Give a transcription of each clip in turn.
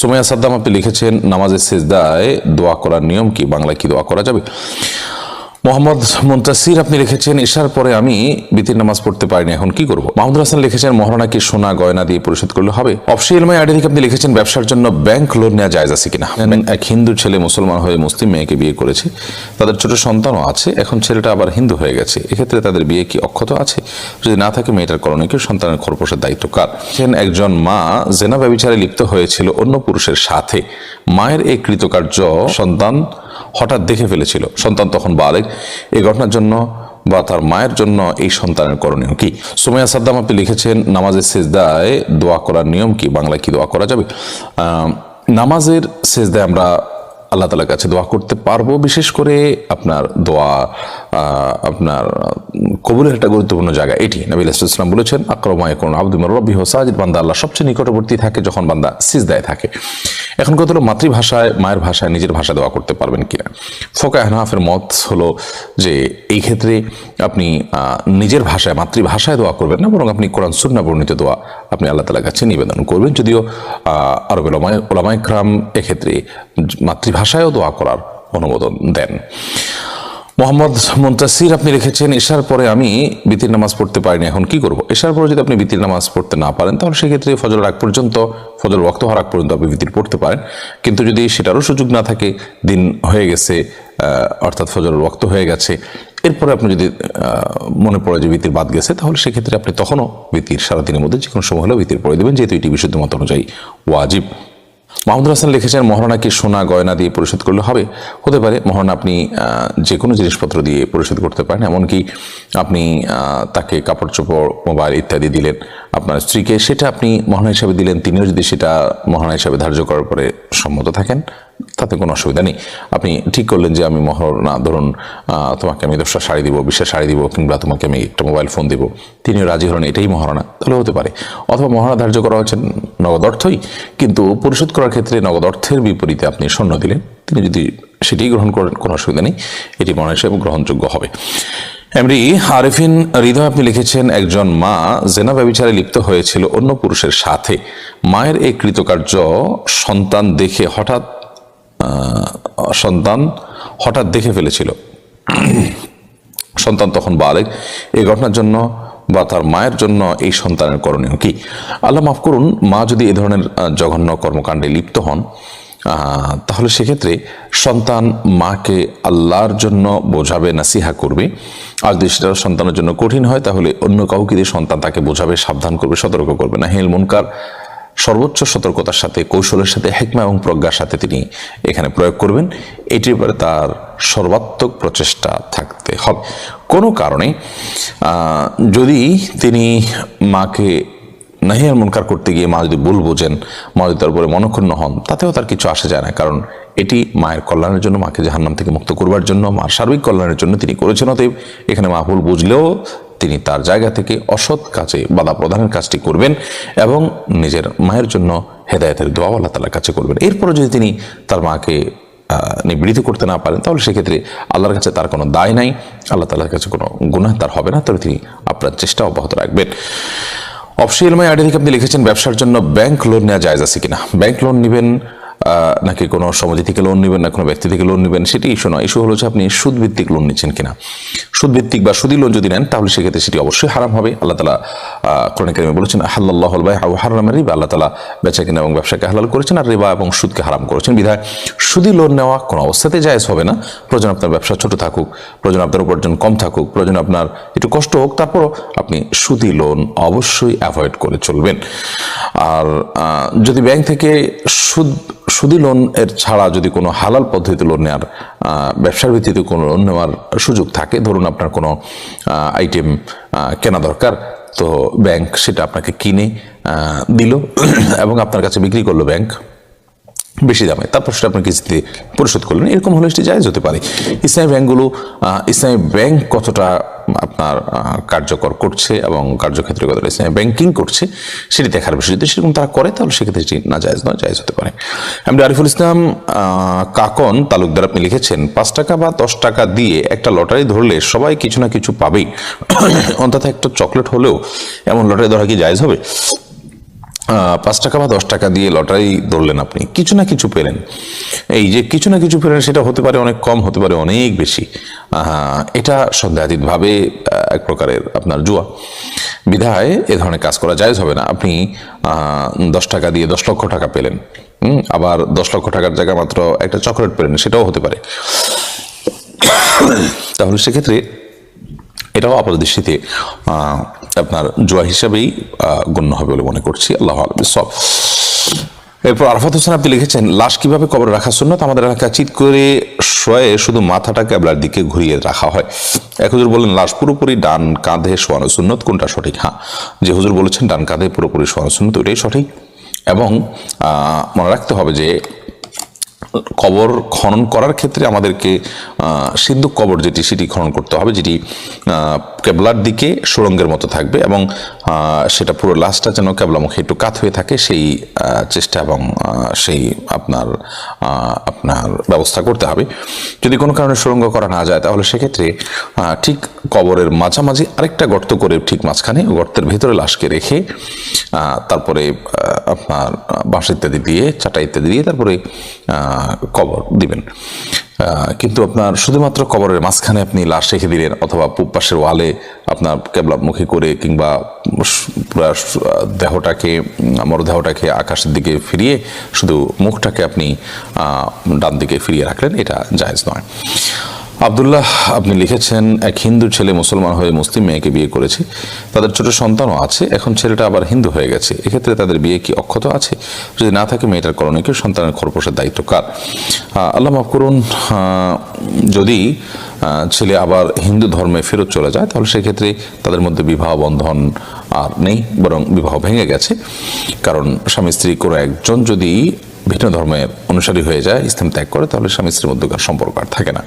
সোমাইয়া সাদ্দাম আপনি লিখেছেন, নামাজের সেজদায় দোয়া করার নিয়ম কি? বাংলায় কি দোয়া করা যাবে? মোহাম্মদ মুন্তাসির আপনি লিখেছেন ঈশার পরে আমি বিতির নামাজ পড়তে পারিনি এখন কি করব? মাহমুদ হাসান লিখেছেন মহারণা কি সোনা গয়না দিয়ে পরিশোধ করলে হবে? অফসি ইলমাই আইডি থেকে আপনি লিখেছেন ব্যবসার জন্য ব্যাংক লোন নেওয়া জায়জ আছে কিনা? এক হিন্দু ছেলে মুসলমান হয়ে মুসলিম মেয়েকে বিয়ে করেছে। তাদের ছোট সন্তানও আছে এখন ছেলেটা আবার হিন্দু হয়ে গেছে। এক্ষেত্রে তাদের বিয়ে কি অক্ষত আছে? যদি না থাকে মেয়েটার করণীয় সন্তানের খরপোশের দায়িত্ব কার? একজন মা জেনা ব্যবিচারে লিপ্ত হয়েছিল অন্য পুরুষের সাথে। মায়ের এই কৃতকার্য সন্তান হঠাৎ দেখে ফেলেছিল। সন্তান তখন বালেক। এই ঘটনার জন্য বা তার মায়ের জন্য এই সন্তানের করণীয় কি? সুমাইয়া সাদ্দাম আপনি লিখেছেন, নামাজের সেজদায় দোয়া করার নিয়ম কি? বাংলায় কি দোয়া করা যাবে? নামাজের সেজদায় আমরা আল্লাহ তালার কাছে দোয়া করতে পারব। বিশেষ করে আপনার দোয়া আপনার কবুলের একটা গুরুত্বপূর্ণ জায়গা এটি। নবী ইসলাম বলেছেন আক্রমায় কোন আব্দুল রব্বি হোসাজিদ বান্দা আল্লাহ সবচেয়ে নিকটবর্তী থাকে যখন বান্দা সিজদায় থাকে। এখন কত হলো মাতৃভাষায়, মায়ের ভাষায়, নিজের ভাষা দেওয়া করতে পারবেন কিনা? ফোকা আহনাফের মত হলো যে, এই ক্ষেত্রে আপনি নিজের ভাষায়, মাতৃভাষায় দোয়া করবেন না, বরং আপনি কোরআন, সুন্না বর্ণিত দোয়া আপনি আল্লাহ তালার কাছে নিবেদন করবেন। যদিও আরবের ওলামাইকরাম এক্ষেত্রে মাতৃভাষায়ও দোয়া করার অনুমোদন দেন। মোহাম্মদ মুন্তাসির আপনি লিখেছেন এশার পরে আমি বিতির নামাজ পড়তে পারিনি, এখন কি করব? এশার পরে যদি আপনি বিতির নামাজ পড়তে না পারেন, তাহলে সেক্ষেত্রে ফজর আগ পর্যন্ত, ফজর রক্ত হওয়ার আগ পর্যন্ত আপনি বিতির পড়তে পারেন। কিন্তু যদি সেটারও সুযোগ না থাকে, দিন হয়ে গেছে অর্থাৎ ফজর রক্ত হয়ে গেছে, এরপরে আপনি যদি মনে পড়ে যে বিতির বাদ গেছে, তাহলে সেক্ষেত্রে আপনি তখনও বিতির, সারাদিনের মধ্যে যে কোনো সময় হলেও বিতির পড়ে দেবেন, যেহেতু এটি বিশুদ্ধ মত অনুযায়ী ওয়াজিব। মাহমুদুল হাসান লিখেছেন, মহারণা কি সোনা গয়না দিয়ে পরিশোধ করলে হবে? হতে পারে, মহারণা আপনি যে কোনো জিনিসপত্র দিয়ে পরিশোধ করতে পারেন, এমনকি আপনি তাকে কাপড় চোপড়, মোবাইল ইত্যাদি দিলেন আপনার স্ত্রীকে, সেটা আপনি মহারণা হিসাবে দিলেন, তিনিও যদি সেটা মহারণা হিসাবে ধার্য করার পরে সম্মত থাকেন। তাতে কোনো অসুবিধা নেই। আপনি ঠিক করলেন যে আমি মহারণা ধরুন তোমাকে আমি দশটা শাড়ি দিব, বিশেষ শাড়ি দিব, কিংবা তোমাকে আমি একটা মোবাইল ফোন দিব। তিনিও রাজি হলেন, এটাই মহারণা। তাহলে হতে পারে। অথবা মহারণা ধার্য করা হচ্ছে নগদ অর্থই, কিন্তু পরিশোধ করার ক্ষেত্রে নগদ অর্থের বিপরীতে আপনি স্বর্ণ দিলেন। তিনি যদি সেটি গ্রহণ করেন, কোনো অসুবিধা নেই। এটি মনে হিসেবে গ্রহণযোগ্য হবে। এমনি আরেফিন হৃদয়, আপনি লিখেছেন, একজন মা জেনা ব্যবিচারে লিপ্ত হয়েছিল অন্য পুরুষের সাথে। মায়ের এই কৃতকার্য সন্তান দেখে হঠাৎ সন্তান হঠাৎ দেখে ফেলেছিল। সন্তান তখন বালেক। এই ঘটনার জন্য বা তার মায়ের জন্য এই সন্তানের করণীয় কি? আল্লাহ মাফ করুন, মা যদি এ ধরনের জঘন্য কর্মকাণ্ডে লিপ্ত হন তাহলে সেক্ষেত্রে সন্তান মাকে আল্লাহর জন্য বোঝাবে, নাসিহা করবে। আর যদি সেটা সন্তানের জন্য কঠিন হয়, তাহলে অন্য কাউকে দিয়ে সন্তান তাকে বোঝাবে, সাবধান করবে, সতর্ক করবে না। হেল মুনকার সর্বোচ্চ সতর্কতার সাথে, কৌশলের সাথে, হেকমা এবং প্রজ্ঞার সাথে তিনি এখানে প্রয়োগ করবেন। এটির উপরে তার সর্বাত্মক প্রচেষ্টা থাকতে হবে। কোনো কারণে যদি তিনি মাকে নাহিয়ার মুনকার করতে গিয়ে মা যদি ভুল বোঝেন, মা যদি তার উপরে মনক্ষুণ্ণ হন, তাতেও তার কিছু আসে যায় না। কারণ এটি মায়ের কল্যাণের জন্য, মাকে জাহান্নাম থেকে মুক্ত করবার জন্য, মার সার্বিক কল্যাণের জন্য তিনি করেছেন। অতএব এখানে মা ভুল বুঝলেও তিনি তার জায়গা থেকে অসৎ কাজে বাধা প্রদানের কাজটি করবেন এবং নিজের মায়ের জন্য হেদায়তের দোয়া আল্লাহ তালার কাছে করবেন। এরপরে যদি তিনি তার মাকে নিবৃত করতে না পারেন, তাহলে সেক্ষেত্রে আল্লাহর কাছে তার কোনো দায় নাই, আল্লাহ তালার কাছে কোনো গুনাহ তার হবে না, তবে তিনি আপনার চেষ্টা অব্যাহত রাখবেন। অপশিয়ালময় আইডি থেকে আপনি লিখেছেন, ব্যবসার জন্য ব্যাংক লোন নেওয়া জায়জ আছে কিনা? ব্যাংক লোন নেবেন নাকি কোনো সমাধি থেকে লোন নেবেন, না কোনো ব্যক্তি থেকে লোন নেবেন, সেটি ইস্যু নয়। ইস্যু হলো যে আপনি সুদভিত্তিক লোন নিচ্ছেন কিনা। সুদভিত্তিক বা সুদী লোন যদি নেন, তাহলে সেক্ষেত্রে সেটি অবশ্যই হারাম হবে। আল্লাহ তালা কোরআন কারিমে বলেছেন আল্লাহ বাই হারাম রিবা। আল্লাহ তালা বেচা কিনা এবং ব্যবসাকে হালাল করেছেন, আর রিবা এবং সুদকে হারাম করেছেন। বিধায় সুদী লোন নেওয়া কোনো অবস্থাতে জায়জ হবে না। প্রয়োজন আপনার ব্যবসা ছোট থাকুক, প্রয়োজন আপনার উপার্জন কম থাকুক, প্রয়োজন আপনার একটু কষ্ট হোক, তারপরও আপনি সুদী লোন অবশ্যই অ্যাভয়েড করে চলবেন। আর যদি ব্যাংক থেকে সুদ সুদী লোন এর ছাড়া যদি কোনো হালাল পদ্ধতিতে লোন নেওয়ার ব্যবসার ভিত্তিতে কোনো লোন নেওয়ার সুযোগ থাকে ধরুন আপনার কোনো আইটেম কেনা দরকার তো ব্যাংক সেটা আপনাকে কিনে দিল এবং আপনার কাছে বিক্রি করল ব্যাংক বেশি দামে। তারপর সেটা আপনি কিস্তিতে পরিশোধ করলেন। এরকম হলে সেটি জায়জ হতে পারে। ইসলামী ব্যাংকগুলো আহ, ইসলামী ব্যাংক কতটা আপনার কার্যকর করছে এবং কার্যক্ষেত্রে কতটা ইসলামী ব্যাংকিং করছে, সেটি দেখার বিষয়। যদি সেরকম তারা করে, তাহলে সেক্ষেত্রে সেটি না জায়জ নয়, জায়জ হতে পারে। এমডি আরিফুল ইসলাম কাকন তালুকদার আপনি লিখেছেন, পাঁচ টাকা বা দশ টাকা দিয়ে একটা লটারি ধরলে সবাই কিছু না কিছু পাবেই। অন্তত একটা চকলেট হলেও এমন লটারি ধরা কি জায়জ হবে? পাঁচ টাকা বা দশ টাকা দিয়ে লটারি ধরলেন আপনি কিছু না কিছু পেলেন। এই যে কিছু না কিছু পেলেন সেটা হতে পারে অনেক কম হতে পারে অনেক বেশি। এটা সন্দেহাতীতভাবে এক প্রকারের আপনার জুয়া। বিধায় এ ধরনের কাজ করা জায়জ হবে না। আপনি দশ টাকা দিয়ে দশ লক্ষ টাকা পেলেন আবার দশ লক্ষ টাকার জায়গায় মাত্র একটা চকলেট পেলেন সেটাও হতে পারে। তাহলে সেক্ষেত্রে এটাও আপাত দৃষ্টিতে আহ, আপনার জোয়া হিসাবেই গণ্য হবে বলে মনে করছি। আল্লাহ সব। এরপর আরফাত হোসেন আপনি লিখেছেন, লাশ কীভাবে কবরে রাখা সুন্নত? আমাদের এলাকা চিৎ করে শোয়ে শুধু মাথাটা ক্যাবলার দিকে ঘুরিয়ে রাখা হয়। এক হুজুর বললেন, লাশ পুরোপুরি ডান কাঁধে শোয়ানো সুন্নত, কোনটা সঠিক? হ্যাঁ যে হুজুর বলেছেন, ডান কাঁধে পুরোপুরি শোয়ানো সুন্নত, ওইটাই সঠিক। এবং মনে রাখতে হবে যে কবর খনন করার ক্ষেত্রে আমাদেরকে সিন্ধু কবর যেটি সেটি খনন করতে হবে, যেটি কেবলার দিকে সুরঙ্গের মতো থাকবে এবং সেটা পুরো লাশটা যেন কেবলামুখী একটু কাত হয়ে থাকে, সেই চেষ্টা এবং সেই আপনার আপনার ব্যবস্থা করতে হবে। যদি কোনো কারণে সুরঙ্গ করা না যায়, তাহলে সেক্ষেত্রে ঠিক কবরের মাঝামাঝি আরেকটা গর্ত করে ঠিক মাঝখানে গর্তের ভেতরে লাশকে রেখে তারপরে আপনার বাঁশ ইত্যাদি দিয়ে, চাটা ইত্যাদি দিয়ে তারপরে কবর দিবেন। কিন্তু আপনার শুধুমাত্র কবরের মাঝখানে আপনি লাশ রেখে দিলেন অথবা পূব পাশের ওয়ালে আপনার কেবলামুখী করে কিংবা দেহটাকে মরদেহটাকে আকাশের দিকে ফিরিয়ে শুধু মুখটাকে আপনি ডান দিকে ফিরিয়ে রাখলেন, এটা জায়জ নয়। আবদুল্লাহ, আপনি লিখেছেন, এক হিন্দু ছেলে মুসলমান হয়ে মুসলিম মেয়েকে বিয়ে করেছে। তাদের ছোট সন্তানও আছে, এখন ছেলেটা আবার হিন্দু হয়ে গেছে। এক্ষেত্রে তাদের বিয়ে কি অক্ষত আছে? যদি না থাকে, মেয়েটার করণীয় কেউ সন্তানের খরপোশের দায়িত্ব কার? আল্লাহ মাফ করুন যদি ছেলে আবার হিন্দু ধর্মে ফেরত চলে যায়, তাহলে সেক্ষেত্রে তাদের মধ্যে বিবাহ বন্ধন আর নেই, বরং বিবাহ ভেঙে গেছে। কারণ স্বামী স্ত্রী কোনো একজন যদি ভিন্ন ধর্মের অনুসারী হয়ে যায়, ইসলাম ত্যাগ করে, তাহলে স্বামী স্ত্রীর মধ্যকার সম্পর্ক আর থাকে না।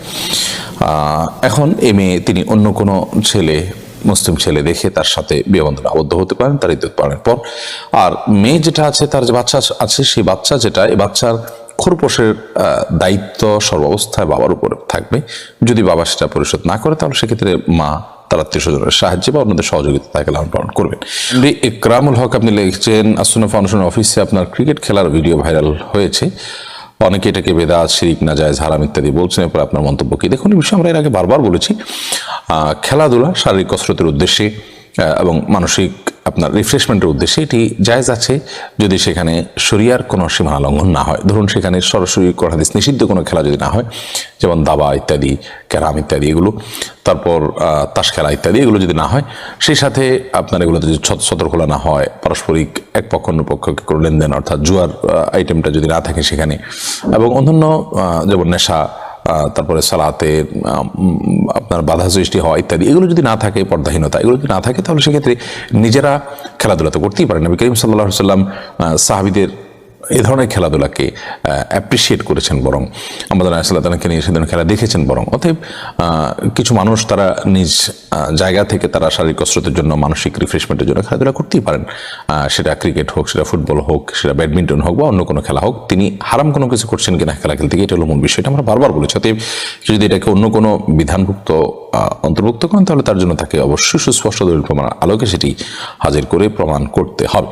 এখন এ মেয়ে তিনি অন্য কোনো ছেলে মুসলিম ছেলে দেখে তার সাথে বিয়েবন্ধনে আবদ্ধ হতে পারেন তার ইদ্যুৎ পালনের পর। আর মেয়ে যেটা আছে তার যে বাচ্চা আছে সেই বাচ্চা যেটা এই বাচ্চার খোরপোশের আহ, দায়িত্ব সর্বাবস্থায় বাবার উপরে থাকবে। যদি বাবা সেটা পরিশোধ না করে তাহলে সেক্ষেত্রে মা তার আত্মীয় স্বজনের সাহায্যে বা অন্যদের সহযোগিতা তাকে লালন পালন করবেন। ইকরামুল হক আপনি লিখছেন আসুনা ফাউন্ডেশন অফিসে আপনার ক্রিকেট খেলার ভিডিও ভাইরাল হয়েছে। অনেকে এটাকে বেদা শিরিক না যায় হারাম ইত্যাদি বলছেন, এরপর আপনার মন্তব্য কি? দেখুন, এই বিষয়ে আমরা এর আগে বারবার বলেছি খেলাধুলা, শারীরিক কসরতের উদ্দেশ্যে এবং মানসিক আপনার রিফ্রেশমেন্টের উদ্দেশ্যে এটি জায়জ আছে যদি সেখানে শরিয়ার কোনো সীমানা লঙ্ঘন না হয়। ধরুন সেখানে সরাসরি কোন হাদিস নিষিদ্ধ কোনো খেলা যদি না হয়, যেমন দাবা ইত্যাদি, ক্যারাম ইত্যাদি এগুলো, তারপর তাস খেলা ইত্যাদি এগুলো যদি না হয়, সেই সাথে আপনার এগুলোতে যদি সতর্কতা না হয়, পারস্পরিক এক পক্ষ অন্য পক্ষকে কোনো লেনদেন অর্থাৎ জুয়ার আইটেমটা যদি না থাকে সেখানে, এবং অন্যান্য যেমন নেশা তারপরে সালাতে আপনার বাধা সৃষ্টি হওয়া ইত্যাদি, এগুলো যদি না থাকে, পর্দাহীনতা, এগুলো যদি না থাকে, তাহলে সেক্ষেত্রে নিজেরা খেলাধুলা তো করতেই পারেন। নবী করিম সাল্লাহ সাল্লাম সাহাবিদের এ ধরনের খেলাধুলাকে অ্যাপ্রিসিয়েট করেছেন বরং আমাদের আসাল্লাহকে নিয়ে সেদিন খেলা দেখেছেন বরং। অতএব কিছু মানুষ তারা নিজ জায়গা থেকে তারা শারীরিক কসরতের জন্য মানসিক রিফ্রেশমেন্টের জন্য খেলাধুলা করতেই পারেন। সেটা ক্রিকেট হোক, সেটা ফুটবল হোক, সেটা ব্যাডমিন্টন হোক বা অন্য কোনো খেলা হোক, তিনি হারাম কোনো কিছু করছেন কিনা খেলা খেলতে গিয়ে, এটা হলো মূল বিষয়টা আমরা বারবার বলেছি। অতএব, যদি এটাকে অন্য কোনো বিধানভুক্ত অন্তর্ভুক্ত করেন, তাহলে তার জন্য তাকে অবশ্যই সুস্পষ্ট দলিল প্রমাণ আলোকে সেটি হাজির করে প্রমাণ করতে হবে।